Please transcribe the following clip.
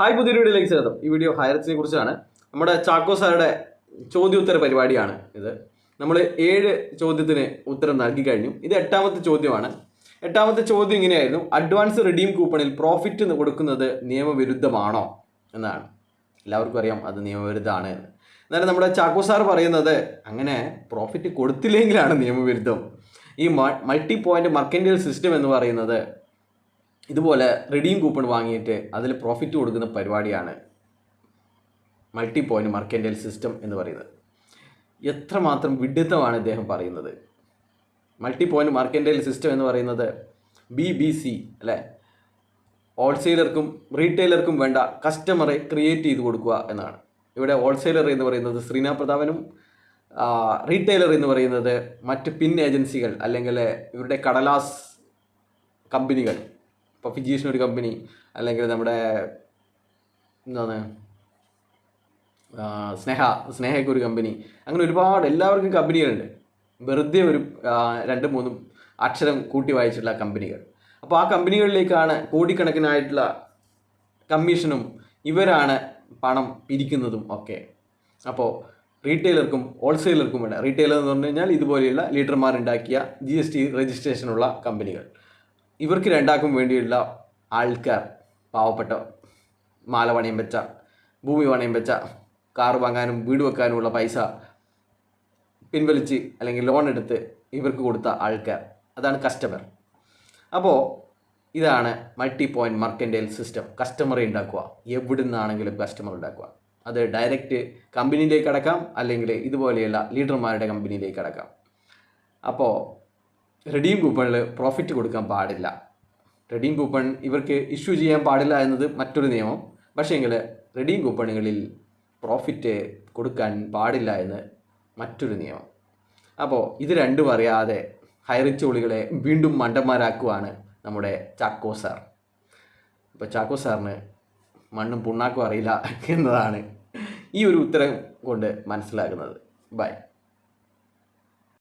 Hi പുതിയ വീഡിയോയിലേക്ക് സ്വാഗതം. ഈ വീഡിയോ ഹയർസിനെ കുറിച്ചാണ്. നമ്മുടെ ചാക്കോ സാറുടെ ചോദ്യോത്തര പരിപാടിയാണ് ഇത്. നമ്മൾ ഏഴ് ചോദ്യത്തിന് ഉത്തരം നൽകി കഴിഞ്ഞു. ഇത് എട്ടാമത്തെ ചോദ്യമാണ്. എട്ടാമത്തെ ചോദ്യം ഇങ്ങനെയായിരുന്നു. അഡ്വാൻസ് റിഡീം കൂപ്പണിൽ പ്രോഫിറ്റ് കൊടുക്കുന്നത് നിയമവിരുദ്ധമാണോ എന്നാണ്. എല്ലാവർക്കും അറിയാം അത് നിയമവിരുദ്ധമാണ്. എന്ന് എന്നാലും നമ്മുടെ ചാക്കോ സാർ പറയുന്നത് അങ്ങനെ പ്രോഫിറ്റ് കൊടുത്തില്ലെങ്കിലാണ് നിയമവിരുദ്ധം. ഈ മൾട്ടി പോയിന്റ് മർക്കൻഡിയൽ സിസ്റ്റം എന്ന് പറയുന്നത് ഇതുപോലെ റിഡീം കൂപ്പൺ വാങ്ങിയിട്ട് അതിൽ പ്രോഫിറ്റ് കൊടുക്കുന്ന പരിപാടിയാണ് മൾട്ടി പോയിന്റ് മർക്കൻഡൽ സിസ്റ്റം എന്ന് പറയുന്നത്. എത്രമാത്രം വിഡിത്തമാണ് ഇദ്ദേഹം പറയുന്നത്. മൾട്ടി പോയിന്റ് മർക്കൻഡൽ സിസ്റ്റം എന്ന് പറയുന്നത് ബി ബി സി അല്ലേ? ഹോൾസെയിലർക്കും റീറ്റെയിലർക്കും വേണ്ട കസ്റ്റമറെ ക്രിയേറ്റ് ചെയ്ത് കൊടുക്കുക എന്നാണ്. ഇവിടെ ഹോൾസെയിലർ എന്ന് പറയുന്നത് ശ്രീനാഥ് പ്രതാപനും റീറ്റെയിലർ എന്ന് പറയുന്നത് മറ്റ് പിൻ ഏജൻസികൾ അല്ലെങ്കിൽ ഇവരുടെ കടലാസ് കമ്പനികൾ ഇപ്പോൾ ഫിജീഷൻ ഒരു കമ്പനി അല്ലെങ്കിൽ നമ്മുടെ എന്താണ് സ്നേഹ സ്നേഹയ്ക്ക് ഒരു കമ്പനി അങ്ങനെ ഒരുപാട് എല്ലാവർക്കും കമ്പനികളുണ്ട് വെറുതെ ഒരു രണ്ട് മൂന്നും അക്ഷരം കൂട്ടി വായിച്ചിട്ടുള്ള കമ്പനികൾ അപ്പോൾ ആ കമ്പനികളിലേക്കാണ് കോടിക്കണക്കിനായിട്ടുള്ള കമ്മീഷനും ഇവരാണ് പണം പിരിക്കുന്നതും ഒക്കെ. അപ്പോൾ റീറ്റെയിലർക്കും ഹോൾസെയിലർക്കും വേണ്ട. റീറ്റെയിലർ എന്ന് പറഞ്ഞു കഴിഞ്ഞാൽ ഇതുപോലെയുള്ള ലീഡർമാരുണ്ടാക്കിയ ജി എസ് ടി രജിസ്ട്രേഷനുള്ള കമ്പനികൾ ഇവർക്ക് രണ്ടാക്കും വേണ്ടിയുള്ള ആൾക്കാർ പാവപ്പെട്ട മാല പണയം വെച്ച ഭൂമി പണയം വെച്ച കാറ് വാങ്ങാനും വീട് വെക്കാനുമുള്ള പൈസ പിൻവലിച്ച് അല്ലെങ്കിൽ ലോൺ എടുത്ത് ഇവർക്ക് കൊടുത്ത ആൾക്കാർ. അതാണ് കസ്റ്റമർ അപ്പോൾ ഇതാണ് മൾട്ടി പോയിന്റ് മർക്കന്റൈൽ സിസ്റ്റം കസ്റ്റമറെ ഉണ്ടാക്കുക. എവിടെ നിന്നാണെങ്കിലും കസ്റ്റമർ ഉണ്ടാക്കുക. അത് ഡയറക്റ്റ് കമ്പനിയിലേക്ക് അടക്കാം അല്ലെങ്കിൽ ഇതുപോലെയുള്ള ലീഡർമാരുടെ കമ്പനിയിലേക്ക് അടക്കാം. അപ്പോൾ റെഡീം കൂപ്പണിൽ പ്രോഫിറ്റ് കൊടുക്കാൻ പാടില്ല. റെഡീം കൂപ്പൺ ഇവർക്ക് ഇഷ്യൂ ചെയ്യാൻ പാടില്ല എന്നത് മറ്റൊരു നിയമം. പക്ഷേങ്കിൽ റെഡീം കൂപ്പണുകളിൽ പ്രോഫിറ്റ് കൊടുക്കാൻ പാടില്ല എന്ന് മറ്റൊരു നിയമം. അപ്പോൾ ഇത് രണ്ടും അറിയാതെ ഹൈറിച്ച് ഒളികളെ വീണ്ടും മണ്ടന്മാരാക്കുവാണ് നമ്മുടെ ചാക്കോ സാർ അപ്പോൾ ചാക്കോ സാറിന് മണ്ണും പുണ്ണാക്കും അറിയില്ല എന്നതാണ് ഈ ഒരു ഉത്തരം കൊണ്ട് മനസ്സിലാക്കുന്നത് ബൈ